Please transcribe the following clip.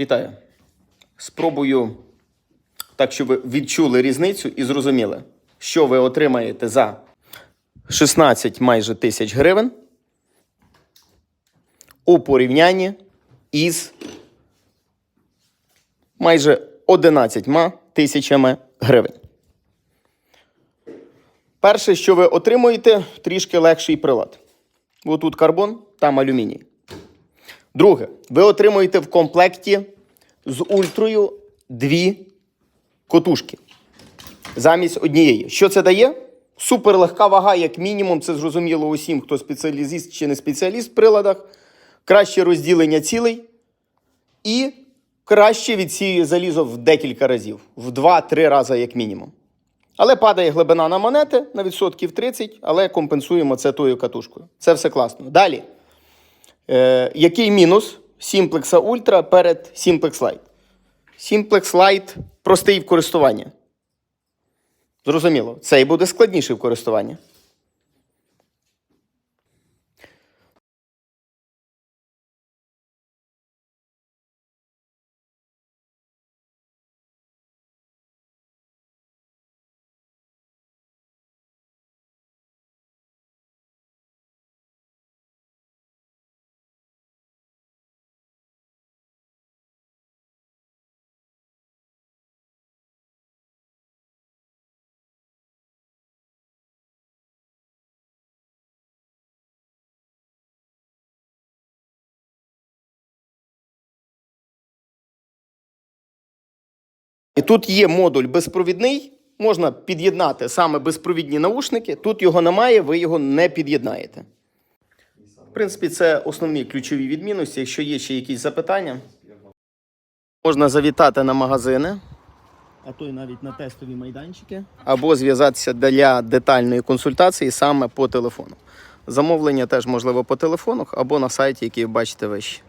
Вітаю. Спробую так, щоб ви відчули різницю і зрозуміли, що ви отримаєте за 16 майже тисяч гривень у порівнянні із майже 11 тисячами гривень. Перше, що ви отримуєте, трішки легший прилад. Бо тут карбон, там алюміній. Друге, ви отримуєте в комплекті з ультрою дві котушки замість однієї. Що це дає? Суперлегка вага, як мінімум, це зрозуміло усім, хто спеціаліст чи не спеціаліст в приладах. Краще розділення цілей і краще відсіює залізо в декілька разів, в 2-3 рази, як мінімум. Але падає глибина на монети на відсотків 30, але компенсуємо це тою катушкою. Це все класно. Далі. Е, який мінус Simplex Ultra перед Simplex Lite? Simplex Lite простий в користуванні. Зрозуміло, цей буде складніший в користуванні. І тут є модуль безпровідний, можна під'єднати саме безпровідні наушники. Тут його немає, ви його не під'єднаєте. В принципі, це основні ключові відмінності. Якщо є ще якісь запитання, можна завітати на магазини, а то й навіть на тестові майданчики, або зв'язатися для детальної консультації саме по телефону. Замовлення теж можливо по телефону або на сайті, який ви бачите вище.